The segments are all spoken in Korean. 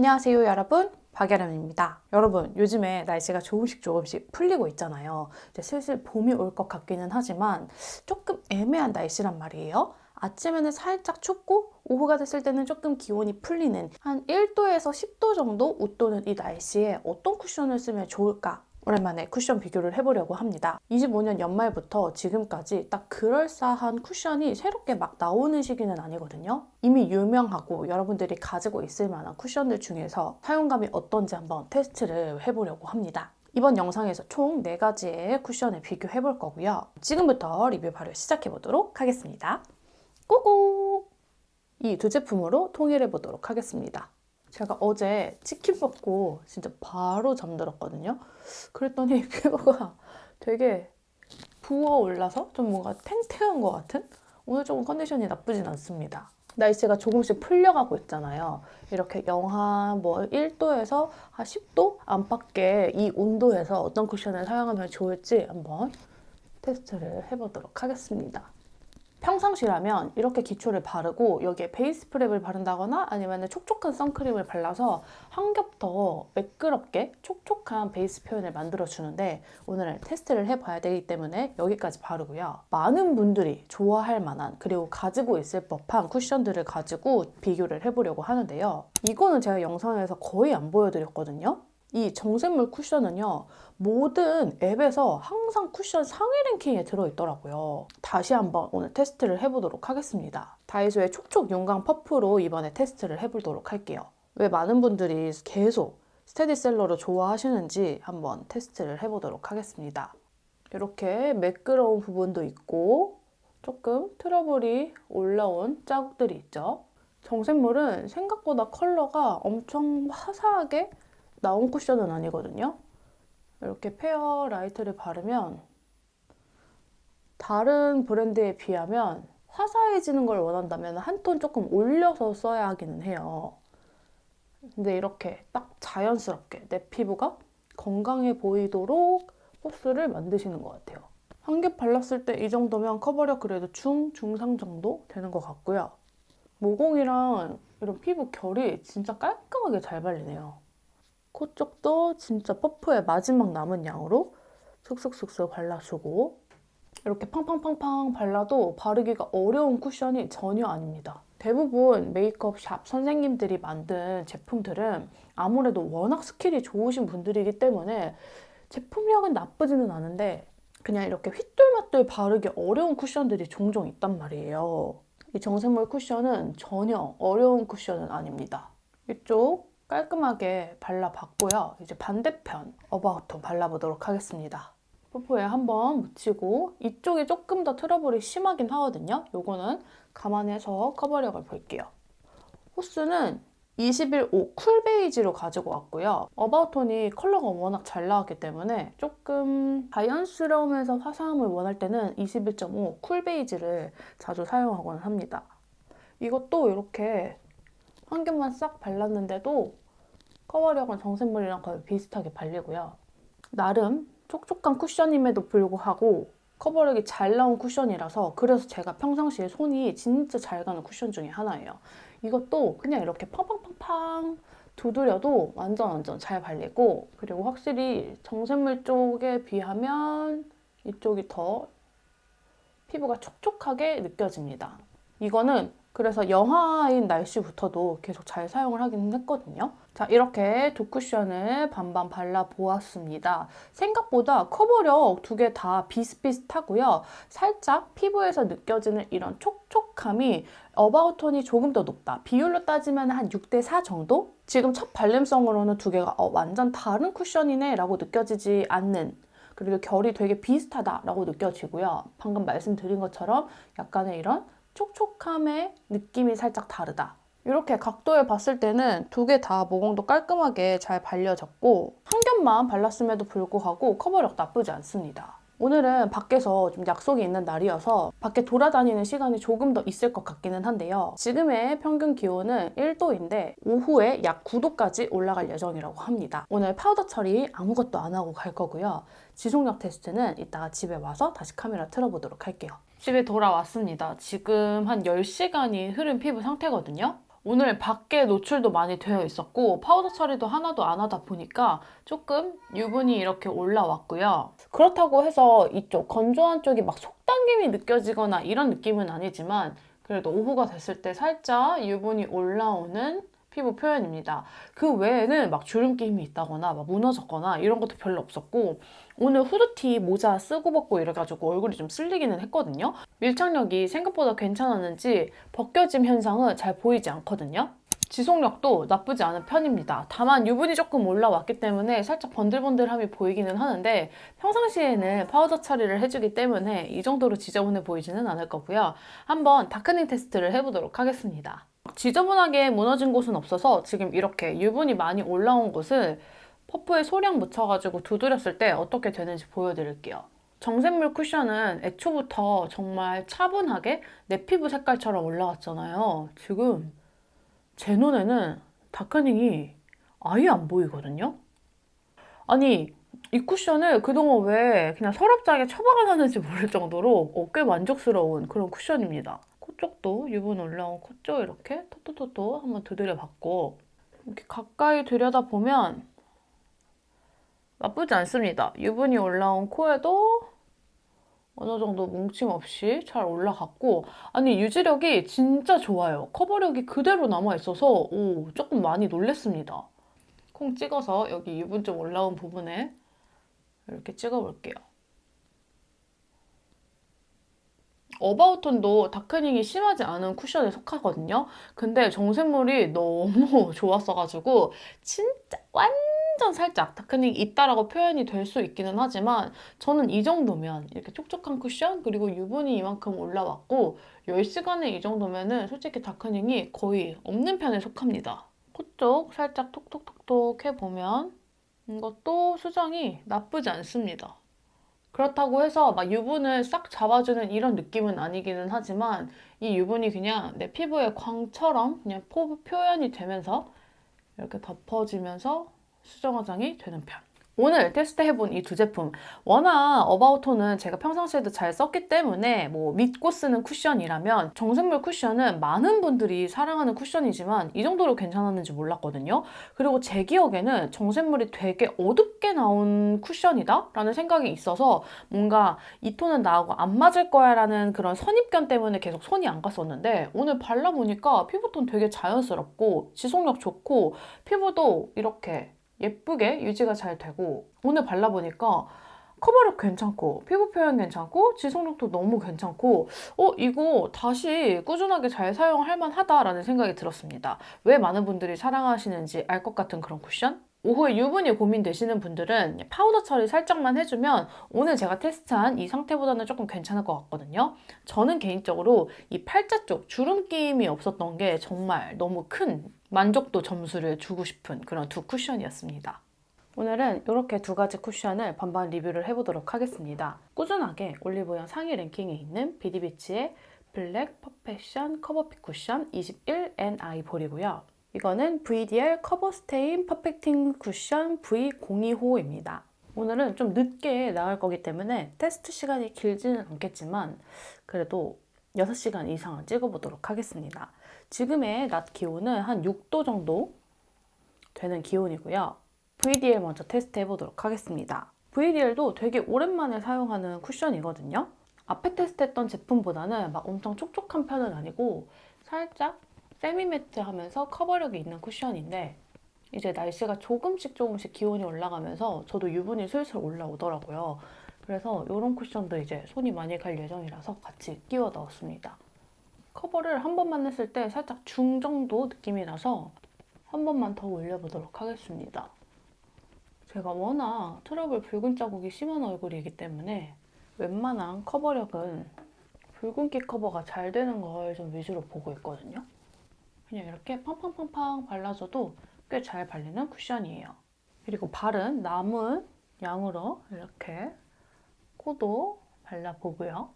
안녕하세요 여러분 박예람입니다. 여러분 요즘에 날씨가 조금씩 조금씩 풀리고 있잖아요. 이제 슬슬 봄이 올 것 같기는 하지만 조금 애매한 날씨란 말이에요. 아침에는 살짝 춥고 오후가 됐을 때는 조금 기온이 풀리는 한 1도에서 10도 정도 웃도는 이 날씨에 어떤 쿠션을 쓰면 좋을까? 오랜만에 쿠션 비교를 해보려고 합니다. 25년 연말부터 지금까지 딱 그럴싸한 쿠션이 새롭게 막 나오는 시기는 아니거든요. 이미 유명하고 여러분들이 가지고 있을 만한 쿠션들 중에서 사용감이 어떤지 한번 테스트를 해보려고 합니다. 이번 영상에서 총 4가지의 쿠션을 비교해 볼 거고요. 지금부터 리뷰 바로 시작해 보도록 하겠습니다. 꼬꼬! 이두 제품으로 통일해 보도록 하겠습니다. 제가 어제 치킨 먹고 진짜 바로 잠들었거든요. 그랬더니 피부가 되게 부어 올라서 좀 뭔가 탱탱한 것 같은? 오늘 조금 컨디션이 나쁘진 않습니다. 날씨가 조금씩 풀려가고 있잖아요. 이렇게 영하 뭐 1도에서 한 10도 안팎의 이 온도에서 어떤 쿠션을 사용하면 좋을지 한번 테스트를 해보도록 하겠습니다. 평상시라면 이렇게 기초를 바르고 여기에 베이스 프랩을 바른다거나 아니면 촉촉한 선크림을 발라서 한 겹 더 매끄럽게 촉촉한 베이스 표현을 만들어 주는데 오늘은 테스트를 해봐야 되기 때문에 여기까지 바르고요. 많은 분들이 좋아할 만한 그리고 가지고 있을 법한 쿠션들을 가지고 비교를 해보려고 하는데요. 이거는 제가 영상에서 거의 안 보여드렸거든요. 이 정샘물 쿠션은요, 모든 앱에서 항상 쿠션 상위 랭킹에 들어있더라고요. 다시 한번 오늘 테스트를 해보도록 하겠습니다. 다이소의 촉촉 용광 퍼프로 이번에 테스트를 해보도록 할게요. 왜 많은 분들이 계속 스테디셀러를 좋아하시는지 한번 테스트를 해보도록 하겠습니다. 이렇게 매끄러운 부분도 있고 조금 트러블이 올라온 자국들이 있죠. 정샘물은 생각보다 컬러가 엄청 화사하게 나온 쿠션은 아니거든요. 이렇게 페어 라이트를 바르면 다른 브랜드에 비하면 화사해지는 걸 원한다면 한 톤 조금 올려서 써야 하기는 해요. 근데 이렇게 딱 자연스럽게 내 피부가 건강해 보이도록 호스를 만드시는 것 같아요. 한겹 발랐을 때 이 정도면 커버력 그래도 중, 중상 정도 되는 것 같고요. 모공이랑 이런 피부 결이 진짜 깔끔하게 잘 발리네요. 코 쪽도 진짜 퍼프의 마지막 남은 양으로 슥슥슥슥 발라주고 이렇게 팡팡팡팡 발라도 바르기가 어려운 쿠션이 전혀 아닙니다. 대부분 메이크업 샵 선생님들이 만든 제품들은 아무래도 워낙 스킬이 좋으신 분들이기 때문에 제품력은 나쁘지는 않은데 그냥 이렇게 휘뚤마뚤 바르기 어려운 쿠션들이 종종 있단 말이에요. 이 정샘물 쿠션은 전혀 어려운 쿠션은 아닙니다. 이쪽 깔끔하게 발라봤고요. 이제 반대편 어바웃톤 발라보도록 하겠습니다. 뽀뽀에 한번 묻히고 이쪽이 조금 더 트러블이 심하긴 하거든요. 요거는 감안해서 커버력을 볼게요. 호스는 21오 쿨베이지로 가지고 왔고요. 어바웃톤이 컬러가 워낙 잘 나왔기 때문에 조금 자연스러우면서 화사함을 원할 때는 21.5 쿨베이지를 자주 사용하곤 합니다. 이것도 이렇게 한 겹만 싹 발랐는데도 커버력은 정샘물이랑 거의 비슷하게 발리고요. 나름 촉촉한 쿠션임에도 불구하고 커버력이 잘 나온 쿠션이라서 그래서 제가 평상시에 손이 진짜 잘 가는 쿠션 중에 하나예요. 이것도 그냥 이렇게 팡팡팡팡 두드려도 완전 완전 잘 발리고 그리고 확실히 정샘물 쪽에 비하면 이쪽이 더 피부가 촉촉하게 느껴집니다. 이거는 그래서 영하인 날씨부터도 계속 잘 사용을 하긴 했거든요. 자, 이렇게 두 쿠션을 반반 발라보았습니다. 생각보다 커버력 두 개 다 비슷비슷하고요. 살짝 피부에서 느껴지는 이런 촉촉함이 어바웃톤이 조금 더 높다. 비율로 따지면 한 6대4 정도? 지금 첫 발림성으로는 두 개가 어, 완전 다른 쿠션이네 라고 느껴지지 않는 그리고 결이 되게 비슷하다라고 느껴지고요. 방금 말씀드린 것처럼 약간의 이런 촉촉함의 느낌이 살짝 다르다. 이렇게 각도에 봤을 때는 두 개 다 모공도 깔끔하게 잘 발려졌고 한 겹만 발랐음에도 불구하고 커버력 나쁘지 않습니다. 오늘은 밖에서 좀 약속이 있는 날이어서 밖에 돌아다니는 시간이 조금 더 있을 것 같기는 한데요. 지금의 평균 기온은 1도인데 오후에 약 9도까지 올라갈 예정이라고 합니다. 오늘 파우더 처리 아무것도 안 하고 갈 거고요. 지속력 테스트는 이따가 집에 와서 다시 카메라 틀어보도록 할게요. 집에 돌아왔습니다. 지금 한 10시간이 흐른 피부 상태거든요. 오늘 밖에 노출도 많이 되어 있었고 파우더 처리도 하나도 안 하다 보니까 조금 유분이 이렇게 올라왔고요. 그렇다고 해서 이쪽 건조한 쪽이 막 속당김이 느껴지거나 이런 느낌은 아니지만 그래도 오후가 됐을 때 살짝 유분이 올라오는 피부 표현입니다. 그 외에는 막 주름김이 있다거나 막 무너졌거나 이런 것도 별로 없었고 오늘 후드티 모자 쓰고 벗고 이래가지고 얼굴이 좀 쓸리기는 했거든요. 밀착력이 생각보다 괜찮았는지 벗겨짐 현상은 잘 보이지 않거든요. 지속력도 나쁘지 않은 편입니다. 다만 유분이 조금 올라왔기 때문에 살짝 번들번들함이 보이기는 하는데 평상시에는 파우더 처리를 해주기 때문에 이 정도로 지저분해 보이지는 않을 거고요. 한번 다크닝 테스트를 해보도록 하겠습니다. 지저분하게 무너진 곳은 없어서 지금 이렇게 유분이 많이 올라온 곳을 퍼프에 소량 묻혀가지고 두드렸을 때 어떻게 되는지 보여드릴게요. 정샘물 쿠션은 애초부터 정말 차분하게 내 피부 색깔처럼 올라왔잖아요. 지금 제 눈에는 다크닝이 아예 안 보이거든요. 아니 이 쿠션을 그동안 왜 그냥 서랍장에 처박아놨는지 모를 정도로 어, 꽤 만족스러운 그런 쿠션입니다. 코 쪽도 유분 올라온 코 쪽 이렇게 토토토토 한번 두드려 봤고 이렇게 가까이 들여다 보면 나쁘지 않습니다. 유분이 올라온 코에도 어느 정도 뭉침 없이 잘 올라갔고 아니 유지력이 진짜 좋아요. 커버력이 그대로 남아 있어서 오 조금 많이 놀랬습니다. 콩 찍어서 여기 유분 좀 올라온 부분에 이렇게 찍어볼게요. 어바웃톤도 다크닝이 심하지 않은 쿠션에 속하거든요. 근데 정샘물이 너무 좋았어가지고 진짜 완전 살짝 다크닝이 있다라고 표현이 될 수 있기는 하지만 저는 이 정도면 이렇게 촉촉한 쿠션 그리고 유분이 이만큼 올라왔고 10시간에 이 정도면은 솔직히 다크닝이 거의 없는 편에 속합니다. 코쪽 살짝 톡톡톡톡 해보면 이것도 수정이 나쁘지 않습니다. 그렇다고 해서 막 유분을 싹 잡아주는 이런 느낌은 아니기는 하지만 이 유분이 그냥 내 피부에 광처럼 그냥 포, 표현이 되면서 이렇게 덮어지면서 수정 화장이 되는 편. 오늘 테스트해본 이 두 제품 워낙 어바웃톤은 제가 평상시에도 잘 썼기 때문에 뭐 믿고 쓰는 쿠션이라면 정샘물 쿠션은 많은 분들이 사랑하는 쿠션이지만 이 정도로 괜찮았는지 몰랐거든요. 그리고 제 기억에는 정샘물이 되게 어둡게 나온 쿠션이다 라는 생각이 있어서 뭔가 이 톤은 나하고 안 맞을 거야 라는 그런 선입견 때문에 계속 손이 안 갔었는데 오늘 발라보니까 피부톤 되게 자연스럽고 지속력 좋고 피부도 이렇게 예쁘게 유지가 잘 되고 오늘 발라보니까 커버력 괜찮고 피부 표현 괜찮고 지속력도 너무 괜찮고 어 이거 다시 꾸준하게 잘 사용할 만하다라는 생각이 들었습니다. 왜 많은 분들이 사랑하시는지 알 것 같은 그런 쿠션? 오후에 유분이 고민되시는 분들은 파우더 처리 살짝만 해주면 오늘 제가 테스트한 이 상태보다는 조금 괜찮을 것 같거든요. 저는 개인적으로 이 팔자 쪽 주름김이 없었던 게 정말 너무 큰 만족도 점수를 주고 싶은 그런 두 쿠션이었습니다. 오늘은 이렇게 두 가지 쿠션을 반반 리뷰를 해보도록 하겠습니다. 꾸준하게 올리브영 상위 랭킹에 있는 비디비치의 블랙 퍼펙션 커버핏 쿠션 21NI 볼이고요. 이거는 VDL 커버 스테인 퍼펙팅 쿠션 V025입니다. 오늘은 좀 늦게 나갈 거기 때문에 테스트 시간이 길지는 않겠지만 그래도 6시간 이상은 찍어보도록 하겠습니다. 지금의 낮 기온은 한 6도 정도 되는 기온이고요. VDL 먼저 테스트 해보도록 하겠습니다. VDL도 되게 오랜만에 사용하는 쿠션이거든요. 앞에 테스트했던 제품보다는 막 엄청 촉촉한 편은 아니고 살짝 세미매트 하면서 커버력이 있는 쿠션인데 이제 날씨가 조금씩 조금씩 기온이 올라가면서 저도 유분이 슬슬 올라오더라고요. 그래서 이런 쿠션도 이제 손이 많이 갈 예정이라서 같이 끼워 넣었습니다. 커버를 한 번만 했을 때 살짝 중 정도 느낌이 나서 한 번만 더 올려보도록 하겠습니다. 제가 워낙 트러블 붉은 자국이 심한 얼굴이기 때문에 웬만한 커버력은 붉은기 커버가 잘 되는 걸 좀 위주로 보고 있거든요. 그냥 이렇게 팡팡팡팡 발라줘도 꽤 잘 발리는 쿠션이에요. 그리고 바른 남은 양으로 이렇게 코도 발라보고요.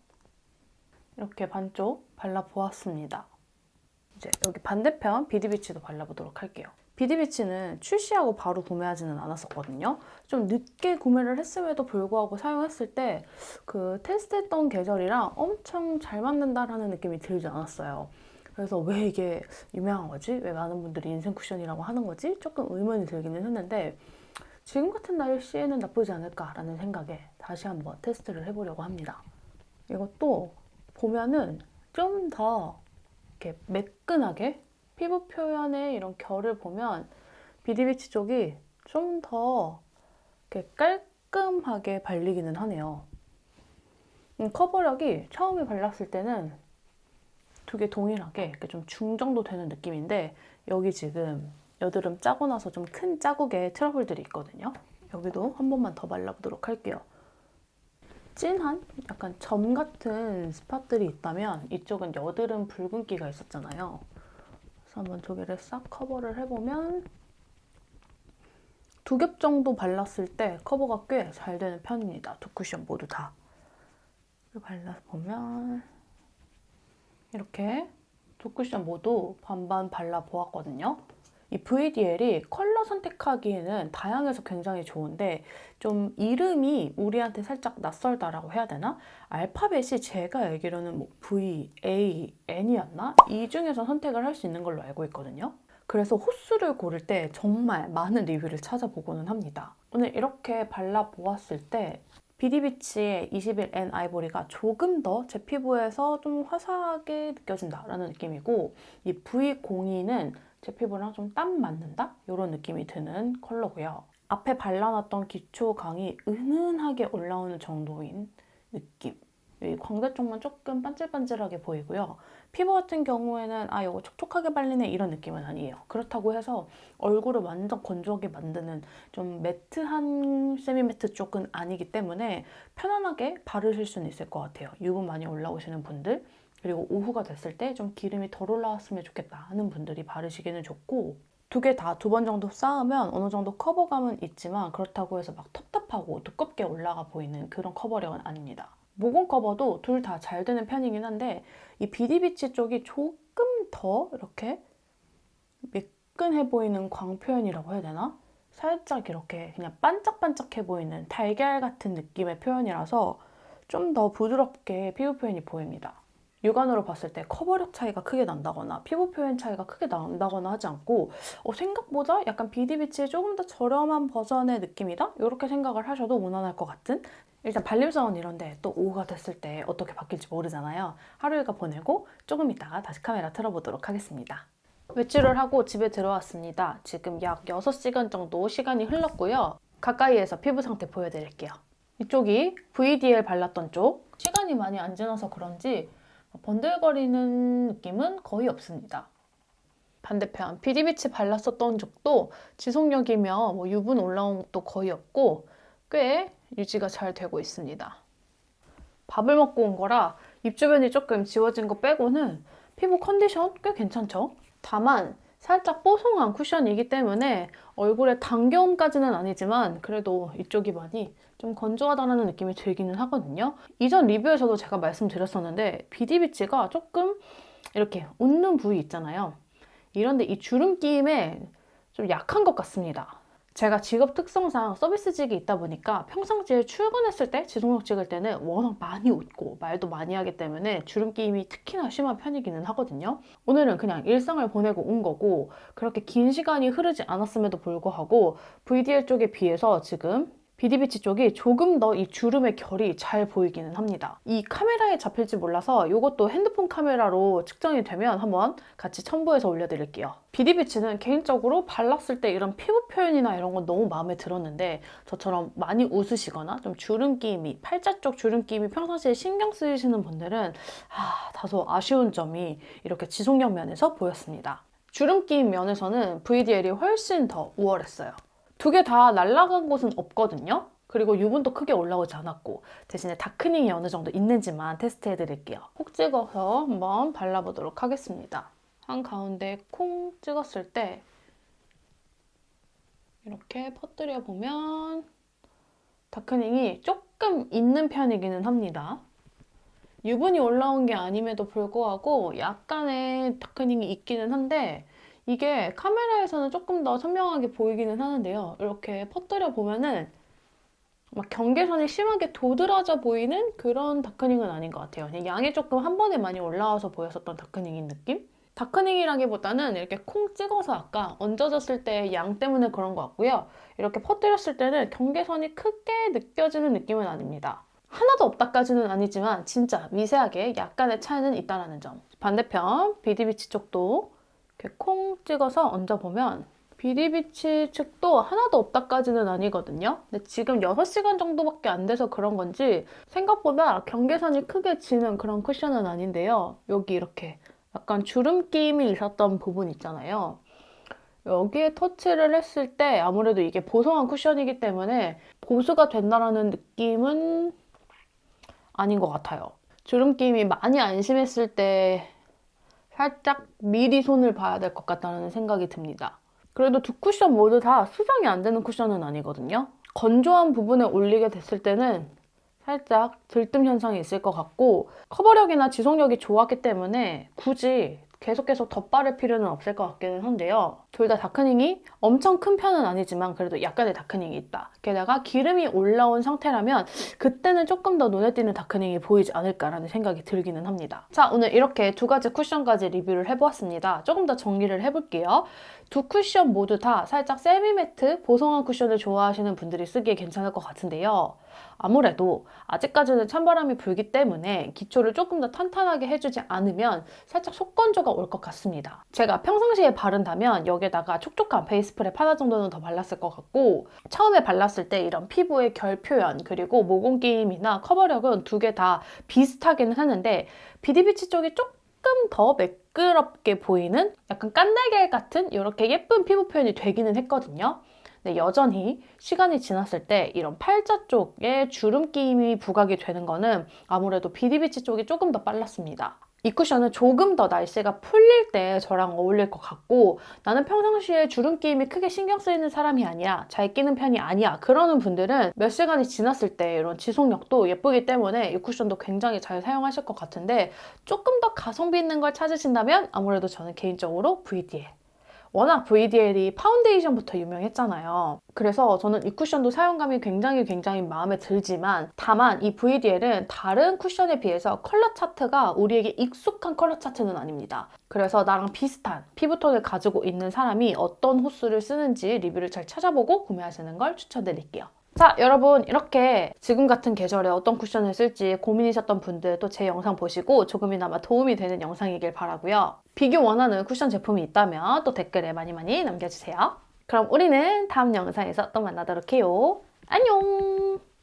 이렇게 반쪽 발라보았습니다. 이제 여기 반대편 비디비치도 발라보도록 할게요. 비디비치는 출시하고 바로 구매하지는 않았었거든요. 좀 늦게 구매를 했음에도 불구하고 사용했을 때 그 테스트했던 계절이랑 엄청 잘 맞는다라는 느낌이 들지 않았어요. 그래서 왜 이게 유명한 거지? 왜 많은 분들이 인생 쿠션이라고 하는 거지? 조금 의문이 들기는 했는데 지금 같은 날씨에는 나쁘지 않을까라는 생각에 다시 한번 테스트를 해보려고 합니다. 이것도 보면은 좀 더 이렇게 매끈하게 피부 표현의 이런 결을 보면 비디비치 쪽이 좀 더 이렇게 깔끔하게 발리기는 하네요. 음, 커버력이 처음에 발랐을 때는 두 개 동일하게 이렇게 좀 중정도 되는 느낌인데 여기 지금 여드름 짜고 나서 좀 큰 자국의 트러블들이 있거든요. 여기도 한 번만 더 발라보도록 할게요. 진한 약간 점 같은 스팟들이 있다면 이쪽은 여드름 붉은기가 있었잖아요. 그래서 한번 두 개를 싹 커버를 해보면 두 겹 정도 발랐을 때 커버가 꽤 잘 되는 편입니다. 두 쿠션 모두 다. 발라보면 이렇게 두 쿠션 모두 반반 발라보았거든요. 이 VDL이 컬러 선택하기에는 다양해서 굉장히 좋은데 좀 이름이 우리한테 살짝 낯설다라고 해야 되나? 알파벳이 제가 알기로는 뭐 V, A, N이었나? 이 중에서 선택을 할 수 있는 걸로 알고 있거든요. 그래서 호수를 고를 때 정말 많은 리뷰를 찾아보고는 합니다. 오늘 이렇게 발라보았을 때 비디비치의 21N 아이보리가 조금 더 제 피부에서 좀 화사하게 느껴진다라는 느낌이고 이 V02는 제 피부랑 좀 땀 맞는다? 이런 느낌이 드는 컬러고요. 앞에 발라놨던 기초 강이 은은하게 올라오는 정도인 느낌. 이 광대 쪽만 조금 반질반질하게 보이고요. 피부 같은 경우에는 아 이거 촉촉하게 발리네 이런 느낌은 아니에요. 그렇다고 해서 얼굴을 완전 건조하게 만드는 좀 매트한 세미매트 쪽은 아니기 때문에 편안하게 바르실 수는 있을 것 같아요. 유분 많이 올라오시는 분들 그리고 오후가 됐을 때 좀 기름이 덜 올라왔으면 좋겠다 하는 분들이 바르시기는 좋고 두 개 다 두 번 정도 쌓으면 어느 정도 커버감은 있지만 그렇다고 해서 막 텁텁하고 두껍게 올라가 보이는 그런 커버력은 아닙니다. 모공 커버도 둘 다 잘 되는 편이긴 한데 이 비디비치 쪽이 조금 더 이렇게 매끈해 보이는 광 표현이라고 해야 되나? 살짝 이렇게 그냥 반짝반짝해 보이는 달걀 같은 느낌의 표현이라서 좀 더 부드럽게 피부 표현이 보입니다. 육안으로 봤을 때 커버력 차이가 크게 난다거나 피부 표현 차이가 크게 난다거나 하지 않고 어, 생각보다 약간 비디비치의 조금 더 저렴한 버전의 느낌이다? 이렇게 생각을 하셔도 무난할 것 같은 일단 발림사원 이런데 또 오후가 됐을 때 어떻게 바뀔지 모르잖아요. 하루 일과 보내고 조금 있다가 다시 카메라 틀어보도록 하겠습니다. 외출을 하고 집에 들어왔습니다. 지금 약 6시간 정도 시간이 흘렀고요. 가까이에서 피부 상태 보여드릴게요. 이쪽이 VDL 발랐던 쪽. 시간이 많이 안 지나서 그런지 번들거리는 느낌은 거의 없습니다. 반대편 비디비치 발랐었던 쪽도 지속력이며 뭐 유분 올라온 것도 거의 없고 꽤 유지가 잘 되고 있습니다. 밥을 먹고 온 거라 입 주변이 조금 지워진 거 빼고는 피부 컨디션 꽤 괜찮죠? 다만 살짝 뽀송한 쿠션이기 때문에 얼굴에 당겨움까지는 아니지만 그래도 이쪽이 많이 좀 건조하다는 느낌이 들기는 하거든요. 이전 리뷰에서도 제가 말씀드렸었는데 비디비치가 조금 이렇게 웃는 부위 있잖아요. 이런데 이 주름 끼임에 좀 약한 것 같습니다. 제가 직업 특성상 서비스직이 있다 보니까 평상시에 출근했을 때 지속력 찍을 때는 워낙 많이 웃고 말도 많이 하기 때문에 주름 끼임이 특히나 심한 편이기는 하거든요. 오늘은 그냥 일상을 보내고 온 거고 그렇게 긴 시간이 흐르지 않았음에도 불구하고 VDL 쪽에 비해서 지금 비디비치 쪽이 조금 더 이 주름의 결이 잘 보이기는 합니다. 이 카메라에 잡힐지 몰라서 이것도 핸드폰 카메라로 측정이 되면 한번 같이 첨부해서 올려드릴게요. 비디비치는 개인적으로 발랐을 때 이런 피부 표현이나 이런 건 너무 마음에 들었는데 저처럼 많이 웃으시거나 좀 주름 끼임이 팔자 쪽 주름 끼임이 평상시에 신경 쓰이시는 분들은 아, 다소 아쉬운 점이 이렇게 지속력 면에서 보였습니다. 주름 끼임 면에서는 VDL이 훨씬 더 우월했어요. 두 개 다 날아간 곳은 없거든요. 그리고 유분도 크게 올라오지 않았고 대신에 다크닝이 어느 정도 있는지만 테스트해 드릴게요. 콕 찍어서 한번 발라보도록 하겠습니다. 한 가운데 콩 찍었을 때 이렇게 퍼뜨려 보면 다크닝이 조금 있는 편이기는 합니다. 유분이 올라온 게 아님에도 불구하고 약간의 다크닝이 있기는 한데 이게 카메라에서는 조금 더 선명하게 보이기는 하는데요. 이렇게 퍼뜨려 보면은 막 경계선이 심하게 도드라져 보이는 그런 다크닝은 아닌 것 같아요. 양이 조금 한 번에 많이 올라와서 보였었던 다크닝인 느낌? 다크닝이라기보다는 이렇게 콩 찍어서 아까 얹어졌을 때 양 때문에 그런 것 같고요. 이렇게 퍼뜨렸을 때는 경계선이 크게 느껴지는 느낌은 아닙니다. 하나도 없다까지는 아니지만 진짜 미세하게 약간의 차이는 있다라는 점. 반대편 비디비치 쪽도 이렇게 콩 찍어서 얹어보면 비디비치 측도 하나도 없다까지는 아니거든요. 근데 지금 6시간 정도밖에 안 돼서 그런 건지 생각보다 경계선이 크게 지는 그런 쿠션은 아닌데요. 여기 이렇게 약간 주름 끼임이 있었던 부분 있잖아요. 여기에 터치를 했을 때 아무래도 이게 보송한 쿠션이기 때문에 보수가 된다라는 느낌은 아닌 것 같아요. 주름 끼임이 많이 안 심했을 때 살짝 미리 손을 봐야 될 것 같다는 생각이 듭니다. 그래도 두 쿠션 모두 다 수정이 안 되는 쿠션은 아니거든요. 건조한 부분에 올리게 됐을 때는 살짝 들뜸 현상이 있을 것 같고 커버력이나 지속력이 좋았기 때문에 굳이 계속 계속 덧바를 필요는 없을 것 같기는 한데요. 둘 다 다크닝이 엄청 큰 편은 아니지만 그래도 약간의 다크닝이 있다. 게다가 기름이 올라온 상태라면 그때는 조금 더 눈에 띄는 다크닝이 보이지 않을까라는 생각이 들기는 합니다. 자, 오늘 이렇게 두 가지 쿠션까지 리뷰를 해보았습니다. 조금 더 정리를 해볼게요. 두 쿠션 모두 다 살짝 세미 매트 보송한 쿠션을 좋아하시는 분들이 쓰기에 괜찮을 것 같은데요. 아무래도 아직까지는 찬바람이 불기 때문에 기초를 조금 더 탄탄하게 해주지 않으면 살짝 속건조가 올 것 같습니다. 제가 평상시에 바른다면 여기 에다가 촉촉한 베이스 프랩 하나 정도는 더 발랐을 것 같고 처음에 발랐을 때 이런 피부의 결 표현 그리고 모공 끼임이나 커버력은 두 개 다 비슷하기는 하는데 비디비치 쪽이 조금 더 매끄럽게 보이는 약간 깐달걀 같은 이렇게 예쁜 피부 표현이 되기는 했거든요. 근데 여전히 시간이 지났을 때 이런 팔자 쪽에 주름 끼임이 부각이 되는 거는 아무래도 비디비치 쪽이 조금 더 빨랐습니다. 이 쿠션은 조금 더 날씨가 풀릴 때 저랑 어울릴 것 같고 나는 평상시에 주름 끼임이 크게 신경 쓰이는 사람이 아니야 잘 끼는 편이 아니야 그러는 분들은 몇 시간이 지났을 때 이런 지속력도 예쁘기 때문에 이 쿠션도 굉장히 잘 사용하실 것 같은데 조금 더 가성비 있는 걸 찾으신다면 아무래도 저는 개인적으로 VDL 워낙 VDL이 파운데이션부터 유명했잖아요. 그래서 저는 이 쿠션도 사용감이 굉장히 굉장히 마음에 들지만 다만 이 VDL은 다른 쿠션에 비해서 컬러 차트가 우리에게 익숙한 컬러 차트는 아닙니다. 그래서 나랑 비슷한 피부톤을 가지고 있는 사람이 어떤 호수를 쓰는지 리뷰를 잘 찾아보고 구매하시는 걸 추천드릴게요. 자, 여러분 이렇게 지금 같은 계절에 어떤 쿠션을 쓸지 고민이셨던 분들 또 제 영상 보시고 조금이나마 도움이 되는 영상이길 바라고요. 비교 원하는 쿠션 제품이 있다면 또 댓글에 많이 많이 남겨주세요. 그럼 우리는 다음 영상에서 또 만나도록 해요. 안녕!